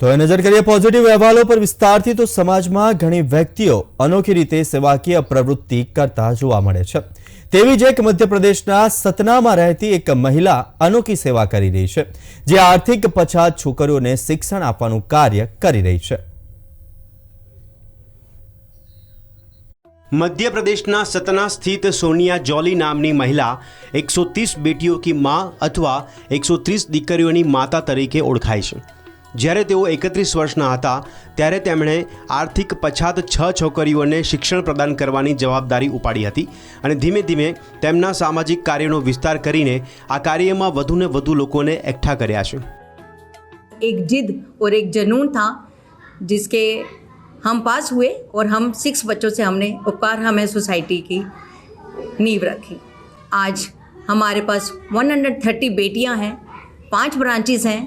તો એ નજર કરીએ પોઝિટિવ અહેવાલો પર વિસ્તારથી, તો સમાજમાં ઘણી વ્યક્તિઓ અનોખી રીતે સેવાકીય પ્રવૃત્તિ કરતા જોવા મળે છે. તેવી જ એક મધ્યપ્રદેશના સતનામાં રહેતી એક મહિલા અનોખી સેવા કરી રહી છે, જે આર્થિક પછાત છોકરીઓને શિક્ષણ આપવાનું કાર્ય કરી રહી છે. મધ્યપ્રદેશના સતના સ્થિત સોનિયા જોલી નામની મહિલા એકસો ત્રીસ બેટીઓ કી મા અથવા એકસો ત્રીસ દીકરીઓની માતા તરીકે ઓળખાય છે. જ્યારે તેઓ એકત્રીસ વર્ષના હતા ત્યારે તેમણે આર્થિક પછાત છ છોકરીઓને શિક્ષણ પ્રદાન કરવાની જવાબદારી ઉપાડી હતી અને ધીમે ધીમે તેમના સામાજિક કાર્યનો વિસ્તાર કરીને આ કાર્યમાં વધુને વધુ લોકોને એકઠા કર્યા છે एक जिद और एक जुनून था जिसके हम पास हुए और हम सिक्स बच्चों से हमने उपकार हमें सोसाइटी की नींव रखी आज हमारे पास 130 बेटियां हैं पांच ब्रांचेस हैं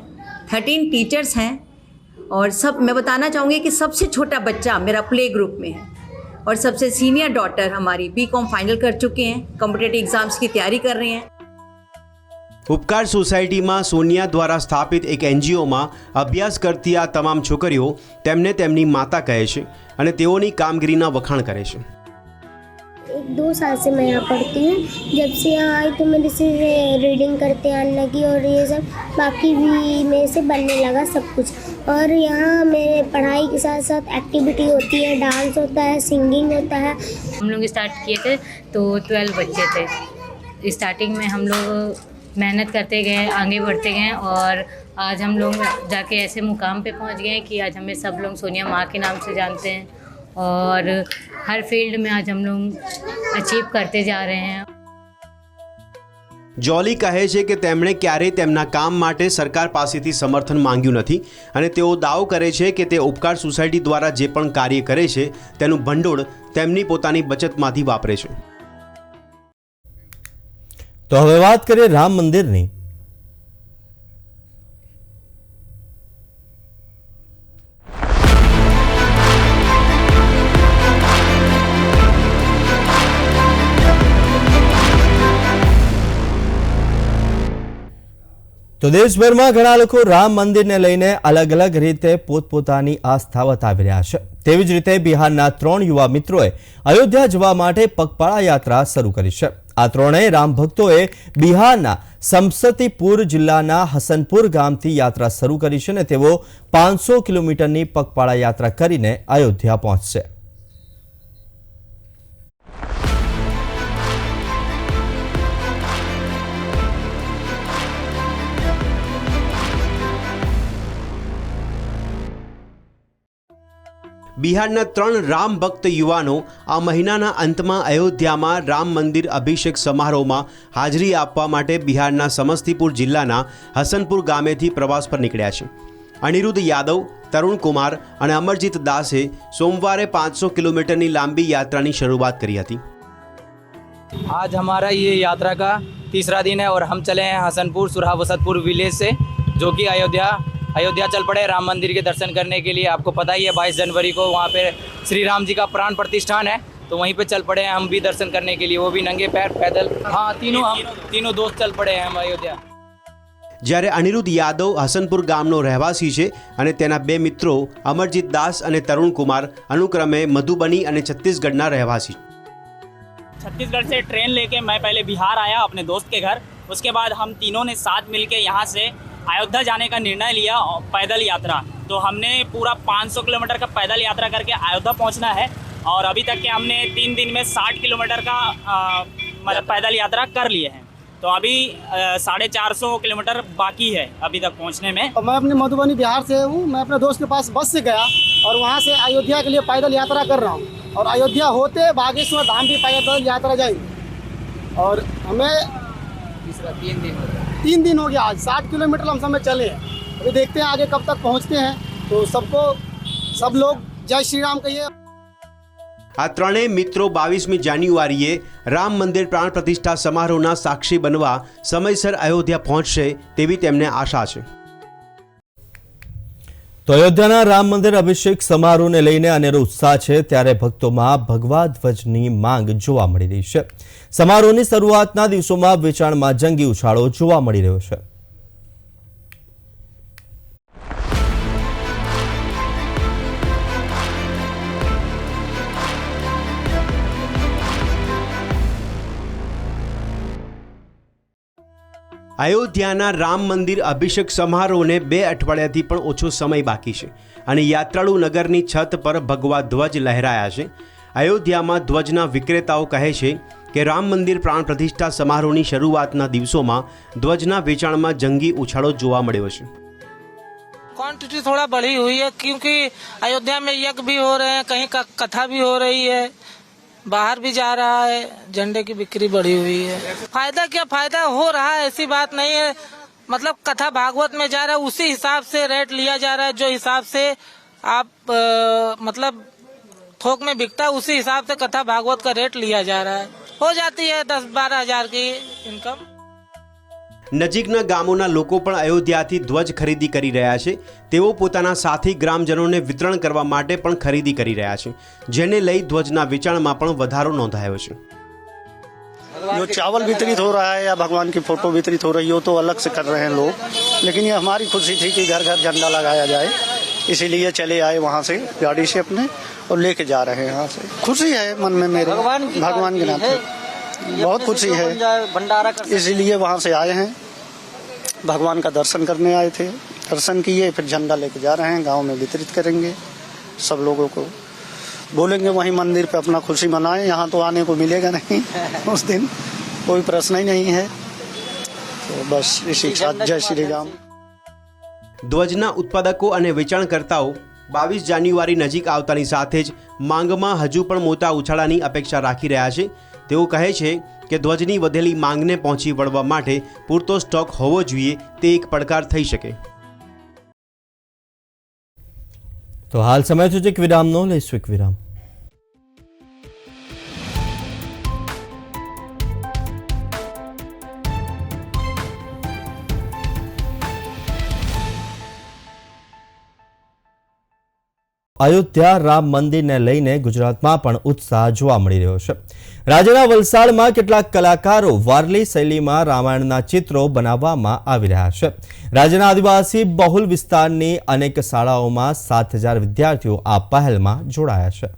थर्टीन टीचर्स हैं और सब मैं बताना चाहूँगी कि सबसे छोटा बच्चा मेरा प्ले ग्रुप में है और सबसे सीनियर डॉटर हमारी बी कॉम फाइनल कर चुके हैं कॉम्पिटेटिव एग्ज़ाम्स की तैयारी कर रहे हैं ઉપકાર સોસાયટીમાં સોનિયા દ્વારા સ્થાપિત એક એનજીઓમાં અભ્યાસ કરતી આ તમામ છોકરીઓ તેમને તેમની માતા કહે છે અને તેઓની કામગીરીના વખાણ કરે છે एक दो साल से मैं यहाँ पढ़ती हूँ। जब से यहाँ आई तो मेरे से रीडिंग करते आने लगी और ये सब। बाकी भी मेरे से बनने लगा सब कुछ। और यहाँ मेरे पढ़ाई के साथ साथ एक्टिविटी होती है डांस होता है सिंगिंग होता है। हम लोग स्टार्ट किए थे तो ट्वेल्व बच्चे थे। स्टार्टिंग में हम लोग मेहनत करते गए, आगे बढ़ते गए और आज हम लोग जाके ऐसे मुकाम पे पहुँच गए कि आज हमें सब लोग सोनिया माँ के नाम से जानते हैं। और हर फील्ड में आज हम लोग अचीव करते जा रहे हैं જોલી કહે છે કે તેમણે ક્યારેય તેમના કામ માટે સરકાર પાસેથી સમર્થન માંગ્યું નથી અને તેઓ દાવો કરે છે કે તે ઉપકાર સોસાયટી દ્વારા જે પણ કાર્ય કરે છે તેનું ભંડોળ તેમની પોતાની બચતમાંથી વાપરે છે તો હવે વાત કરીએ રામ મંદિરની તો દેશભરમાં ઘણા લોકો રામ મંદિરને લઈને અલગ અલગ રીતે પોતપોતાની આસ્થા બતાવી રહ્યા છે. તેવી જ રીતે બિહારના ત્રણ યુવા મિત્રોએ અયોધ્યા જવા માટે પગપાળા યાત્રા શરૂ કરી છે. આ ત્રણેય રામ ભક્તોએ બિહારના સમસતીપુર જિલ્લાના હસનપુર ગામથી યાત્રા શરૂ કરી છે અને તેઓ પાંચસો કિલોમીટરની પગપાળા યાત્રા કરીને અયોધ્યા પહોંચશે. બિહારના ત્રણ રામ ભક્ત યુવાનો આ મહિનાના અંતમાં અયોધ્યામાં રામ મંદિર અભિષેક સમારોહમાં હાજરી આપવા માટે બિહારના સમસ્તીપુર જિલ્લાના હસનપુર ગામેથી પ્રવાસ પર નીકળ્યા છે અનિરુદ્ધ યાદવ તરુણ કુમાર અને અમરજીત દાસે સોમવારે પાંચસો કિલોમીટરની લાંબી યાત્રાની શરૂઆત કરી હતી आज हमारा ये यात्रा का तीसरा दिन है और हम चले हैं हसनपुर सुरहा वसतपुर विलेज से जो कि अयोध्या अयोध्या चल पड़े राम मंदिर के दर्शन करने के लिए आपको पता ही है बाईस जनवरी को वहाँ पे श्री राम जी का प्राण प्रतिष्ठान है तो वहीं पे चल पड़े हैं हम भी दर्शन करने के लिए वो भी नंगे पैर पैदल हाँ तीनों हम तीनों दोस्त चल पड़े हैं हम अयोध्या જ્યારે અનિરુદ્ધ યાદવ હસનપુર ગામનો રહેવાસી છે અને તેના બે મિત્રો અમરજીત દાસ અને તરુણ કુમાર અનુક્રમે મધુબની અને છત્તીસગઢના રહેવાસી छत्तीसगढ़ से ट्रेन लेके मैं पहले बिहार आया अपने दोस्त के घर उसके बाद हम तीनों ने साथ मिलके यहाँ से अयोध्या जाने का निर्णय लिया और पैदल यात्रा। तो हमने पूरा 500 किलोमीटर का पैदल यात्रा करके अयोध्या पहुँचना है और अभी तक के हमने तीन दिन में 60 किलोमीटर का मतलब पैदल यात्रा कर लिए हैं। तो अभी साढ़े चार सौ किलोमीटर बाकी है अभी तक पहुँचने में। और मैं अपने मधुबनी बिहार से हूँ मैं अपने दोस्त के पास बस से गया और वहाँ से अयोध्या के लिए पैदल यात्रा कर रहा हूँ। और अयोध्या होते बागेश्वर धाम भी पैदल यात्रा जाएँगे। और हमें तीसरा तीन दिन तीन दिन हो गया आज साठ किलोमीटर हम समय चले हैं अभी देखते हैं आगे कब तक पहुँचते हैं तो सबको सब लोग जय श्री राम कहिए આ ત્રણેય મિત્રો બાવીસમી જાન્યુઆરીએ રામ મંદિર પ્રાણ પ્રતિષ્ઠા સમારોહના સાક્ષી બનવા સમયસર અયોધ્યા પહોંચશે તેવી તેમને આશા છે અયોધ્યાના રામ મંદિર અભિષેક સમારોહને લઈને અનેરો ઉત્સાહ છે, ત્યારે ભક્તોમાં ભગવા ધ્વજની માંગ જોવા મળી રહી છે. સમારોહની શરૂઆતના દિવસોમાં વેચાણમાં જંગી ઉછાળો જોવા મળી રહ્યો છે. અયોધ્યાના રામ મંદિર અભિષેક સમારોહને બે અઠવાડિયાથી પણ ઓછો સમય બાકી છે અને યાત્રાળુ નગરની છત પર ભગવા ધ્વજ લહેરાયા છે અયોધ્યામાં ધ્વજના વિક્રેતાઓ કહે છે કે રામ મંદિર પ્રાણ પ્રતિષ્ઠા સમારોહની શરૂઆતના દિવસોમાં ધ્વજના વેચાણમાં જંગી ઉછાળો જોવા મળ્યો છે क्वांटिटी थोड़ा बढ़ी हुई है क्योंकि अयोध्या में यज्ञ भी हो रहे हैं कहीं का कथा भी हो रही है बाहर भी जा रहा है झंडे की बिक्री बढ़ी हुई है। फ़ायदा क्या? फ़ायदा हो रहा है ऐसी बात नहीं है। मतलब कथा भागवत में जा रहा है उसी हिसाब से रेट लिया जा रहा है जो हिसाब से आप आ, मतलब थोक में बिकता है उसी हिसाब से कथा भागवत का रेट लिया जा रहा है। हो जाती है दस बारह हज़ार की इनकम નજીકના ગામોના લોકો પણ અયોધ્યાથી ધ્વજ ખરીદી કરી રહ્યા છે તેઓ પોતાના સાથી ગ્રામજનોને વિતરણ કરવા માટે પણ ખરીદી કરી રહ્યા છે જેને લઈ ધ્વજના વેચાણમાં પણ વધારો નોંધાયો છે जो चावल वितरित हो रहा है या भगवान की फोटो वितरित हो रही हो तो अलग से कर रहे हैं लोग लेकिन ये हमारी खुशी थी कि घर घर झंडा लगाया जाए इसीलिए चले आए वहाँ से गाड़ी से अपने और लेके जा रहे हैं यहाँ से खुशी है मन में मेरे भगवान की भगवान के नाते बहुत खुशी है भंडारा कर इसीलिए वहाँ से आए हैं भगवान का दर्शन करने आए थे दर्शन किए फिर झंडा लेके जा रहे हैं गांव में वितरित करेंगे सब लोगों को बोलेंगे वहीं मंदिर पे अपना खुशी मनाएं यहाँ तो आने को मिलेगा नहीं उस दिन कोई प्रश्न ही नहीं है तो बस इसी के साथ जय श्री राम ધ્વજના ઉત્પાદકો અને વેચાણકર્તાઓ બાવીસ જાન્યુઆરી નજીક આવતાની સાથે જ માંગમાં હજુ પણ મોટા ઉછાળાની અપેક્ષા રાખી રહ્યા છે તેઓ કહે છે કે ધ્વજની વધેલી માંગને પહોંચી વળવા માટે પૂરતો સ્ટોક હોવો જોઈએ, તે એક પડકાર થઈ શકે. તો હાલ સમય એક વિરામનો લઈશું વિરામ અયોધ્યા રામ મંદિરને લઈને ગુજરાતમાં પણ ઉત્સાહ જોવા મળી રહ્યો છે. રાજ્યના વલસાડમાં કેટલાક કલાકારો વારલી શૈલીમાં રામાયણના ચિત્રો બનાવવામાં આવી રહ્યા છે. રાજ્યના આદિવાસી બહુલ વિસ્તારની અનેક શાળાઓમાં સાત હજાર વિદ્યાર્થીઓ આ પહેલમાં જોડાયા છે.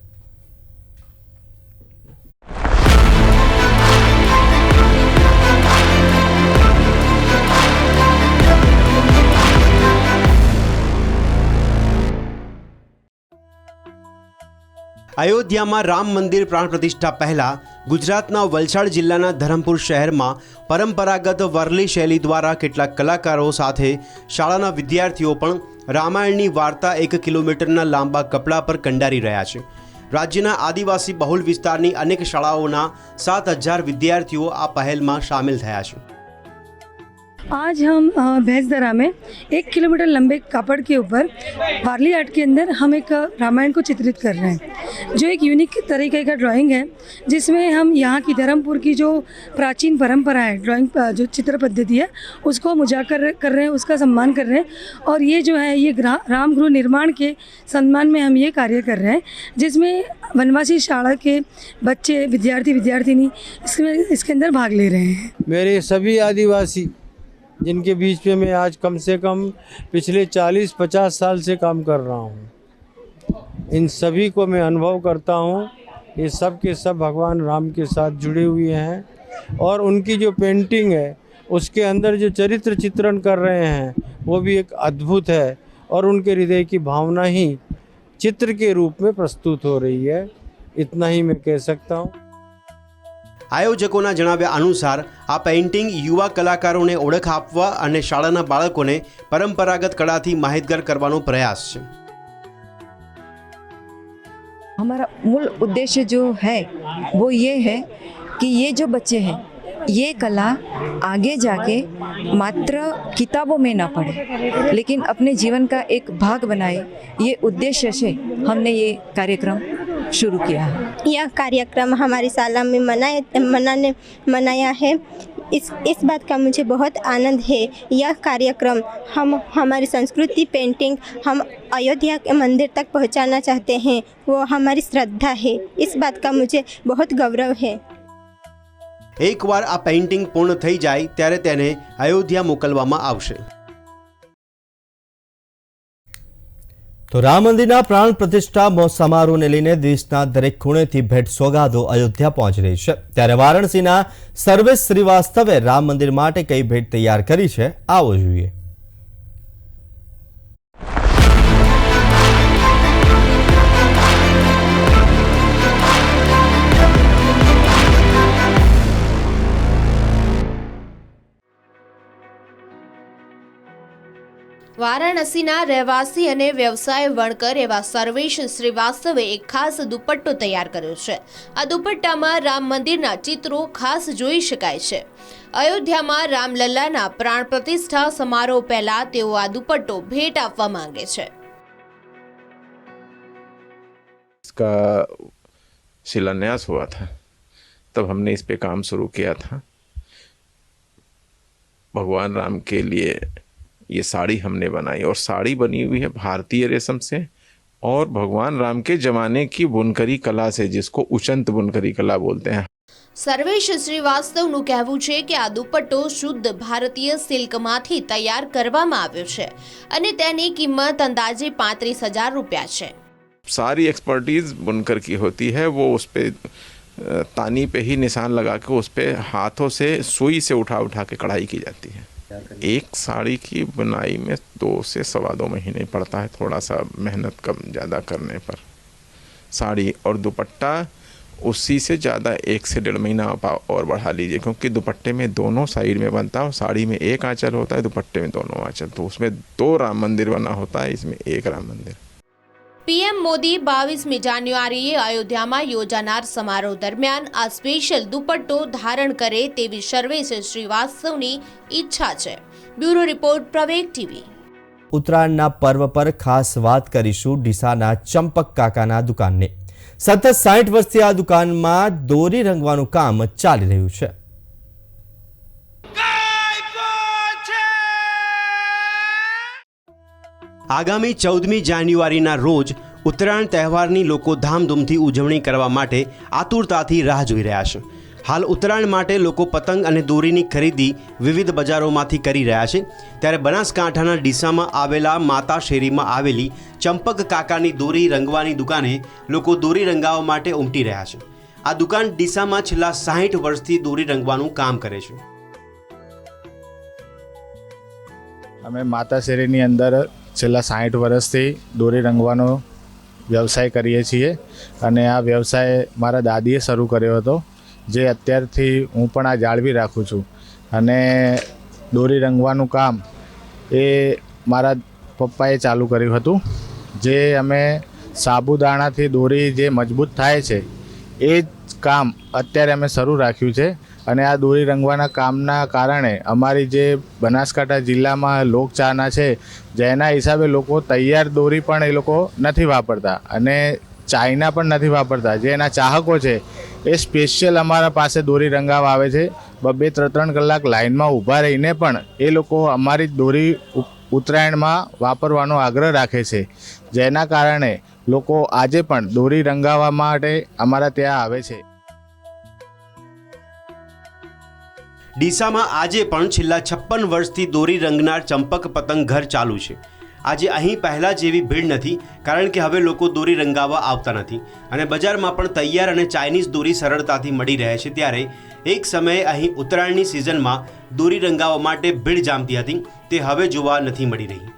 અયોધ્યામાં રામ મંદિર પ્રાણ પ્રતિષ્ઠા પહેલા ગુજરાતના વલસાડ જિલ્લાના ધરમપુર શહેરમાં પરંપરાગત વરલી શૈલી દ્વારા કેટલાક કલાકારો સાથે શાળાના વિદ્યાર્થીઓ પણ રામાયણની વાર્તા એક કિલોમીટરના લાંબા કપડા પર કંડારી રહ્યા છે રાજ્યના આદિવાસી બહુલ વિસ્તારની અનેક શાળાઓના સાત હજાર વિદ્યાર્થીઓ આ પહેલમાં સામેલ થયા છે आज हम अ, भैंसदरा में एक किलोमीटर लंबे कापड़ के ऊपर वारली आर्ट के अंदर हम एक अ, रामायण को चित्रित कर रहे हैं जो एक यूनिक तरीके का ड्राइंग है, जिसमें हम यहाँ की धर्मपुर की जो प्राचीन परंपरा है ड्राइंग जो चित्र पद्धति है, उसको हम कर रहे हैं, उसका सम्मान कर रहे हैं। और ये जो है, ये राम गृह निर्माण के सम्मान में हम ये कार्य कर रहे हैं, जिसमें वनवासी शाला के बच्चे, विद्यार्थी, विद्यार्थिनी इसमें, इसके अंदर भाग ले रहे हैं। मेरे सभी आदिवासी, जिनके बीच में मैं आज कम से कम पिछले 40-50 साल से काम कर रहा हूँ इन सभी को मैं अनुभव करता हूँ ये सब के सब भगवान राम के साथ जुड़े हुए हैं और उनकी जो पेंटिंग है उसके अंदर जो चरित्र चित्रण कर रहे हैं वो भी एक अद्भुत है और उनके हृदय की भावना ही चित्र के रूप में प्रस्तुत हो रही है इतना ही मैं कह सकता हूँ આયોજકોના જણાવ્યા અનુસાર આ પેઇન્ટિંગ યુવા કલાકારોને ઓળખ આપવા અને શાળાના બાળકોને પરંપરાગત કળાથી માહિતગાર કરવાનો પ્રયાસ છે हमारा मूल उद्देश्य जो है, वो ये है कि ये जो बच्चे हैं, ये कला आगे जाके मात्र किताबों में ना पढ़े, लेकिन अपने जीवन का एक भाग बनाए, ये उद्देश्य से हमने ये कार्यक्रम शुरू किया है। यह कार्यक्रम हमारी शाला में मनाए, मनाने, मनाया है। इस इस बात का मुझे बहुत आनंद है यह कार्यक्रम हम हमारी संस्कृति पेंटिंग हम अयोध्या के मंदिर तक पहुंचाना चाहते हैं वो हमारी श्रद्धा है इस बात का मुझे बहुत गौरव है એકવાર આ પેઇન્ટિંગ પૂર્ણ થઈ જાય ત્યારે તેને અયોધ્યા મોકલવામાં આવશે તો રામ મંદિરના પ્રાણ પ્રતિષ્ઠા સમારોહને લઈને દેશના દરેક ખૂણેથી ભેટ સોગાદો અયોધ્યા પહોંચી રહી છે. ત્યારે વારાણસીના સર્વેશ શ્રીવાસ્તવે રામ મંદિર માટે કઈ ભેટ તૈયાર કરી છે, આવો જોઈએ. વારાણસીના રહેવાસી અને વ્યવસાય વણકર એવા સર્વેશ શ્રીવાસ્તવે એક ખાસ દુપટ્ટો તૈયાર કર્યો છે આ દુપટ્ટામાં રામ મંદિરના ચિત્રો ખાસ જોઈ શકાય છે અયોધ્યામાં રામલલ્લાના પ્રાણ પ્રતિષ્ઠા સમારોહ પહેલા તેઓ આ દુપટ્ટો ભેટ આપવા માંગે છે इसका शिलान्यास हुआ था तब हमने इस पे काम शुरू किया था भगवान राम के लिए ये साड़ी हमने बनाई और साड़ी बनी हुई है भारतीय रेशम से और भगवान राम के जमाने की बुनकरी कला से जिसको उचंत बुनकरी कला बोलते हैं સર્વેશ શ્રીવાસ્તવનું કહેવું છે કે આ દુપટ્ટો શુદ્ધ ભારતીય સિલ્કમાંથી તૈયાર કરવામાં આવ્યો છે અને તેની કિંમત અંદાજે પાંત્રીસ હજાર રૂપિયા છે सारी एक्सपर्टीज बुनकर की होती है वो उस पे अ, तानी पे ही निशान लगा के उस पे हाथों से सुई से उठा उठा के कढ़ाई की जाती है एक साड़ी की बुनाई में दो से सवा दो महीने पड़ता है थोड़ा सा मेहनत कम ज़्यादा करने पर। साड़ी और दुपट्टा, उसी से ज़्यादा एक से डेढ़ महीना आप और बढ़ा लीजिए, क्योंकि दुपट्टे में दोनों साइड में बनता है साड़ी में एक आँचल होता है, दुपट्टे में दोनों आँचल। तो उसमें दो राम मंदिर बना होता है, इसमें एक राम मंदिर। પીએમ મોદી બાવીસમી જાન્યુઆરીએ અયોધ્યામાં યોજાનાર સમારોહ દરમિયાન આ સ્પેશિયલ દુપટ્ટો ધારણ કરે તેવી સર્વેશ શ્રીવાસ્તવની ઈચ્છા છે. Bureau report, Praveg TV. ઉત્તરાયણના પર્વ પર ખાસ વાત કરીશું ડીસાના ચંપક કાકાના દુકાનને. સતત સાઠ વર્ષથી આ દુકાનમાં દોરી રંગવાનું કામ ચાલી રહ્યું છે. આગામી ચૌદમી જાન્યુઆરીના રોજ ઉત્તરાયણ તહેવારની લોકો ધામધૂમથી ઉજવણી કરવા માટે આતુરતાથી રાહ જોઈ રહ્યા છે. હાલ ઉત્તરાયણ માટે લોકો પતંગ અને દોરીની ખરીદી વિવિધ બજારોમાંથી કરી રહ્યા છે. ત્યારે બનાસકાંઠાના ડીસામાં આવેલા માતા શેરીમાં આવેલી ચંપક કાકાની દોરી રંગવાની દુકાને લોકો દોરી રંગાવવા માટે ઉમટી રહ્યા છે. આ દુકાન ડીસામાં છેલ્લા સાહીઠ વર્ષથી દોરી રંગવાનું કામ કરે છે. અમે માતા શેરીની અંદર છેલ્લા સાઠ વર્ષથી દોરી રંગવાનો વ્યવસાય કરીએ છીએ અને આ વ્યવસાય મારા દાદીએ શરૂ કર્યો હતો, જે અત્યારથી હું પણ આ જાળવી રાખું છું. અને દોરી રંગવાનું કામ એ મારા પપ્પાએ ચાલુ કર્યું હતું, જે અમે સાબુદાણાથી દોરી જે મજબૂત થાય છે, એ જ કામ અત્યારે અમે શરૂ રાખ્યું છે. અને આ દોરી રંગવાના કામના કારણે અમારી જે બનાસકાંઠા જિલ્લામાં લોકચાહના છે, જેના હિસાબે લોકો તૈયાર દોરી પણ એ લોકો નથી વાપરતા અને ચાઇના પણ નથી વાપરતા. જે એના ચાહકો છે, એ સ્પેશિયલ અમારા પાસે દોરી રંગાવા આવે છે. બબે ત્રણ ત્રણ કલાક લાઇનમાં ઊભા રહીને પણ એ લોકો અમારી દોરી ઉત્તરાયણમાં વાપરવાનો આગ્રહ રાખે છે. જેના કારણે લોકો આજે પણ દોરી રંગાવવા માટે અમારા ત્યાં આવે છે. ડીસામાં આજે પણ છેલ્લા છપ્પન વર્ષથી દોરી રંગનાર ચંપક પતંગ ઘર ચાલુ છે. આજે અહીં પહેલાં જેવી ભીડ નથી, કારણ કે હવે લોકો દોરી રંગાવવા આવતા નથી. અને બજારમાં પણ તૈયાર અને ચાઇનીઝ દોરી સરળતાથી મળી રહે છે ત્યારે એક સમયે અહીં ઉત્તરાયણની સિઝનમાં દોરી રંગાવવા માટે ભીડ જામતી હતી, તે હવે જોવા નથી મળી રહી.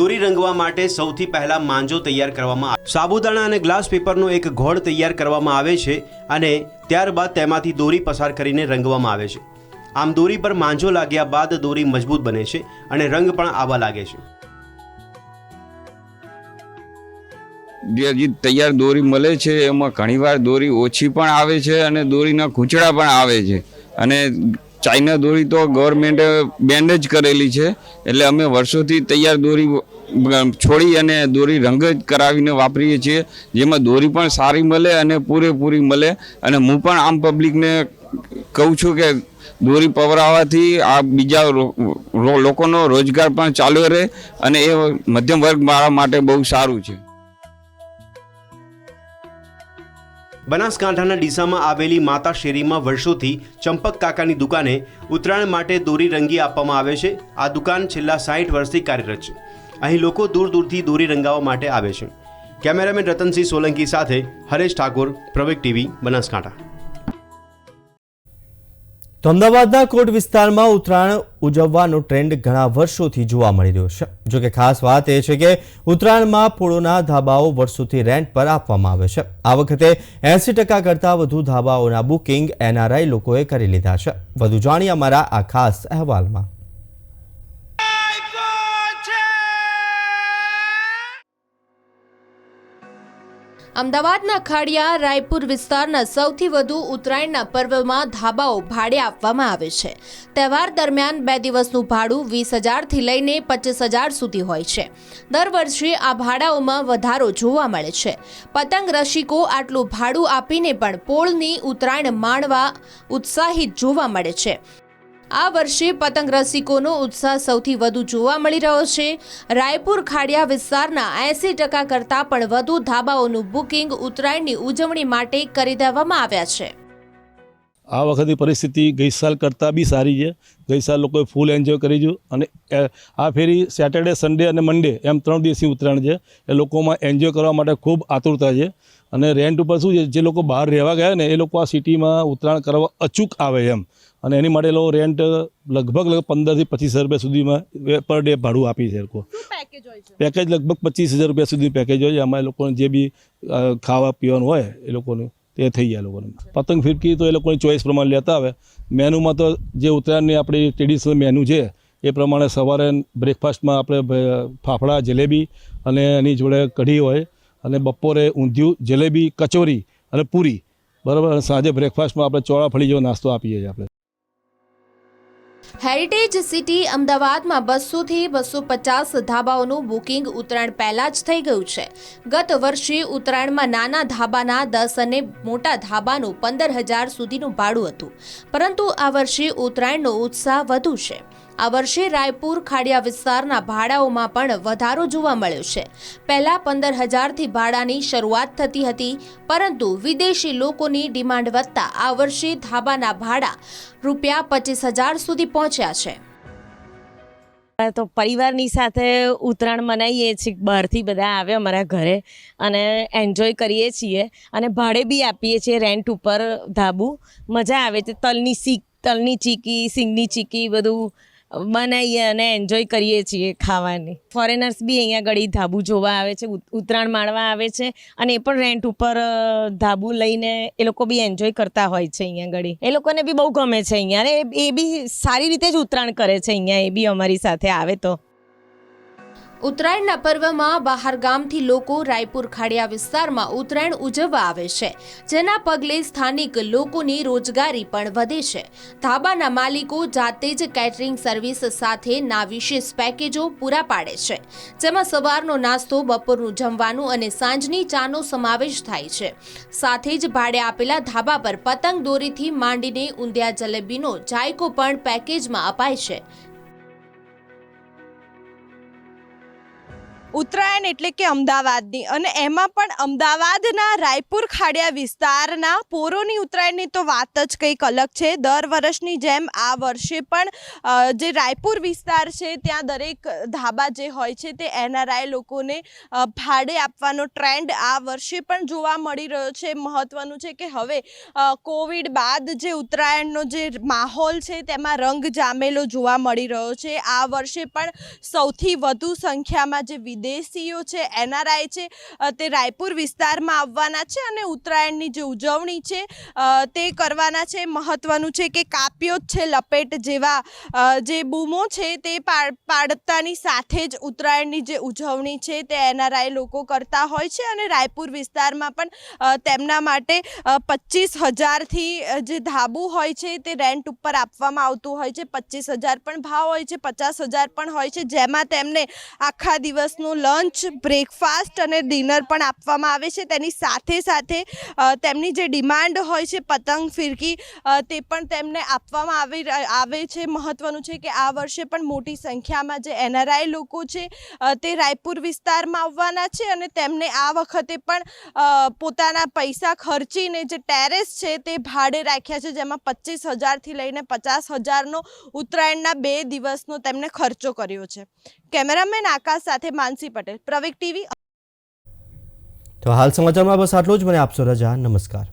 દોરી રંગવા માટે સૌથી પહેલાં માંજો તૈયાર કરવામાં આવે. સાબુદાણા અને ગ્લાસ પેપરનો એક ઘોળ તૈયાર કરવામાં આવે છે અને ત્યારબાદ તેમાંથી દોરી પસાર કરીને રંગવામાં આવે છે. આમ દોરી પર માંજો લાગ્યા બાદ દોરી મજબૂત બને છે અને રંગ પણ આવવા લાગે છે. જે જે તૈયાર દોરી મળે છે, એમાં ઘણીવાર દોરી ઓછી પણ આવે છે અને દોરીના ખૂંચડા પણ આવે છે. અને ચાઇના દોરી તો ગવર્મેન્ટે બેન્ડ જ કરેલી છે, એટલે અમે વર્ષોથી તૈયાર દોરી છોડી અને દોરી રંગ જ કરાવીને વાપરીએ છીએ, જેમાં દોરી પણ સારી મળે અને પૂરેપૂરી મળે. અને હું પણ આમ પબ્લિકને કહું છું કે દોરી પવરાવાથી આ બીજા લોકોનો રોજગાર પણ ચાલુ રહે અને એ મધ્યમ વર્ગ મારા માટે બહુ સારું છે. બનાસકાંઠાના ડીસામાં આવેલી માતા શેરીમાં વર્ષોથી ચંપક કાકાની દુકાને ઉત્તરાયણ માટે દોરી રંગી આપવામાં આવે છે. આ દુકાન છેલ્લા સાઠ વર્ષથી કાર્યરત છે. અહીં લોકો દૂર દૂરથી દોરી રંગાવવા માટે આવે છે. કેમેરામેન રતનસિંહ સોલંકી સાથે હરેશ ઠાકોર પ્રવેક ટીવી, બનાસકાંઠા. અમદાવાદના કોટ વિસ્તારમાં ઉત્તરાયણ ઉજવવાનો ટ્રેન્ડ ઘણા વર્ષોથી જોવા મળી રહ્યો છે. જોકે ખાસ વાત એ છે કે ઉત્તરાયણમાં પોળોના ધાબાઓ વર્ષોથી રેન્ટ પર આપવામાં આવે છે. આ વખતે એંસી ટકા કરતાં વધુ ધાબાઓના બુકિંગ એનઆરઆઈ લોકોએ કરી લીધા છે. વધુ જાણીએ અમારા આ ખાસ અહેવાલમાં. અમદાવાદના ખાડિયા, રાયપુર વિસ્તારના સૌથી વધુ ઉત્તરાયણના પર્વમાં ધાબાઓ ભાડે આપવામાં આવે છે. તહેવાર દરમિયાન બે દિવસનું ભાડું વીસ હજારથી લઈને પચીસ હજાર સુધી હોય છે. દર વર્ષે આ ભાડાઓમાં વધારો જોવા મળે છે. પતંગ રસિકો આટલું ભાડું આપીને પણ પોળની ઉત્તરાયણ માણવા ઉત્સાહિત જોવા મળે છે. આ વર્ષે પતંગ રસિકોનો ઉત્સાહ સૌથી વધુ જોવા મળી રહ્યો છે. રાયપુર ખાડિયા વિસ્તારના એંસી ટકા કરતાં પણ વધુ ધાબાઓનું બુકિંગ ઉત્તરાયણની ઉજવણી માટે કરી દેવામાં આવ્યા છે. આ વખતની પરિસ્થિતિ ગઈ સાલ કરતાં બી સારી છે. ગઈ સાલ લોકોએ ફૂલ એન્જોય કરી છે અને આ ફેરી સેટરડે સન્ડે અને મંડે એમ ત્રણ દિવસની ઉત્તરાયણ છે. એ લોકોમાં એન્જોય કરવા માટે ખૂબ આતુરતા છે. અને રેન્ટ ઉપર શું છે, જે લોકો બહાર રહેવા ગયા ને એ લોકો આ સિટીમાં ઉત્તરાયણ કરવા અચૂક આવે એમ. અને એની માટે લોકો રેન્ટ લગભગ લગભગ પંદરથી પચીસ હજાર રૂપિયા સુધીમાં પર ડે ભાડું આપી છે એ લોકો પેકેજ લગભગ પચીસ હજાર રૂપિયા સુધી પેકેજ હોય છે. આમાં એ લોકોને જે બી ખાવા પીવાનું હોય એ લોકોનું તે થઈ જાય લોકોને. પતંગ ફિરકી તો એ લોકોની ચોઈસ પ્રમાણે લેતા આવે. મેનુમાં તો જે ઉત્તરાયણની આપણી ટ્રેડિશનલ મેનુ છે એ પ્રમાણે સવારે બ્રેકફાસ્ટમાં આપણે ફાફડા જલેબી અને એની જોડે કઢી હોય અને બપોરે ઊંધિયું જલેબી કચોરી અને પૂરી. બરાબર? અને સાંજે બ્રેકફાસ્ટમાં આપણે ચોળાફળી જેવો નાસ્તો આપીએ છીએ આપણે. હેરિટેજ સિટી અમદાવાદમાં બસોથી બસો પચાસ ધાબાઓનું બુકિંગ ઉત્તરાયણ પહેલાં જ થઈ ગયું છે. ગત વર્ષે ઉત્તરાયણમાં નાના ધાબાના દસ અને મોટા ધાબાનું પંદર હજાર સુધીનું ભાડું હતું. પરંતુ આ વર્ષે ઉત્તરાયણનો ઉત્સાહ વધુ છે. આ વર્ષે રાયપુર, ખાડિયા વિસ્તારના ભાડાઓમાં પણ વધારો જોવા મળ્યો છે. પહેલા પંદર હજારથી ભાડાની શરૂઆત થતી હતી, પરંતુ વિદેશી લોકોની ડિમાન્ડ વધતા આ વર્ષે ધાબાના ભાડા રૂપિયા પચીસ હજાર સુધી પહોંચ્યા છે. તો પરિવારની સાથે ઉત્તરાયણ મનાવીએ છીએ, બહારથી બધા આવે અમારા ઘરે અને એન્જોય કરીએ છીએ અને ભાડે બી આપીએ છીએ રેન્ટ ઉપર ધાબુ. મજા આવે છે તલની સીક તલની ચીકી, સિંગની ચીકી, બધું બનાવીએ અને એન્જોય કરીએ છીએ ખાવાની. ફોરેનર્સ બી અહીંયા ઘડી ધાબુ જોવા આવે છે, ઉત- ઉત્તરાયણ માણવા આવે છે અને એ પણ રેન્ટ ઉપર ધાબુ લઈને એ લોકો બી એન્જોય કરતા હોય છે અહીંયા ઘડી એ લોકોને બી બહુ ગમે છે અહીંયા. અને એ બી સારી રીતે જ ઉત્તરાયણ કરે છે અહીંયા, એ બી અમારી સાથે આવે તો. ઉત્તરાયણના પર્વમાં બહાર ગામથી લોકો રાયપુર ખાડિયા વિસ્તારમાં ઉત્તરાયણ ઉજવવા આવે છે, જેના પગલે સ્થાનિક લોકોની રોજગારી પણ વધે છે. ધાબાના માલિકો જાતે જ કેટરિંગ સર્વિસ સાથે ના વિશેષ પેકેજો પૂરા પાડે છે, જેમાં સવારનો નાસ્તો, બપોરનું જમવાનું અને સાંજની ચાનો સમાવેશ થાય છે. સાથે જ ભાડે આપેલા ધાબા પર પતંગ દોરીથી માંડીને ઊંધિયા જલેબીનો જાયકો પણ પેકેજમાં અપાય છે. ઉત્તરાયણ એટલે કે અમદાવાદની. અને એમાં પણ અમદાવાદના રાયપુર ખાડિયા વિસ્તારના પોરોની ઉત્તરાયણની તો વાત જ કંઈક અલગ છે. દર વર્ષની જેમ આ વર્ષે પણ જે રાયપુર વિસ્તાર છે, ત્યાં દરેક ધાબા જે હોય છે તે એનઆરઆઈ લોકોને ભાડે આપવાનો ટ્રેન્ડ આ વર્ષે પણ જોવા મળી રહ્યો છે. મહત્વનું છે કે હવે કોવિડ બાદ જે ઉત્તરાયણનો જે માહોલ છે તેમાં રંગ જામેલો જોવા મળી રહ્યો છે. આ વર્ષે પણ સૌથી વધુ સંખ્યામાં જે વિદેશીઓ છે, એનઆરઆઈ છે તે રાયપુર વિસ્તારમાં આવવાના છે અને ઉત્તરાયણની જે ઉજવણી છે તે કરવાના છે. મહત્વનું છે કે કાપ્યો જ છે, લપેટ જેવા જે બૂમો છે તે પાડતાની સાથે જ ઉત્તરાયણની જે ઉજવણી છે તે એનઆરઆઈ લોકો કરતા હોય છે અને રાયપુર વિસ્તારમાં પણ તેમના માટે પચીસ હજારથી જે ધાબુ હોય છે તે રેન્ટ ઉપર આપવામાં આવતું હોય છે. પચીસ હજાર પણ ભાવ હોય છે, પચાસ હજાર પણ હોય છે. જેમાં તેમને આખા દિવસનું દિવસનું લંચ બ્રેકફાસ્ટ અને ડિનર પણ આપવામાં આવે છે. તેની સાથે સાથે તેમની જે ડિમાન્ડ હોય છે, પતંગ, ફિરકી તે પણ તેમને આપવામાં આવી આવે છે. મહત્વનું છે કે આ વર્ષે પણ મોટી સંખ્યામાં જે એનઆરઆઈ લોકો છે તે રાયપુર વિસ્તારમાં આવવાના છે અને તેમને આ વખતે પણ પોતાના પૈસા ખર્ચીને જે ટેરેસ છે તે ભાડે રાખ્યા છે, જેમાં પચીસ હજારથી લઈને પચાસ હજારનો ઉત્તરાયણના બે દિવસનો તેમણે ખર્ચો કર્યો છે. કેમેરામેન આકાશ સાથે માનસી પટેલ, પ્રવેક ટીવી. તો હાલ સમાચારમાં બસ આટલું જ. મને આપશો રજા. નમસ્કાર.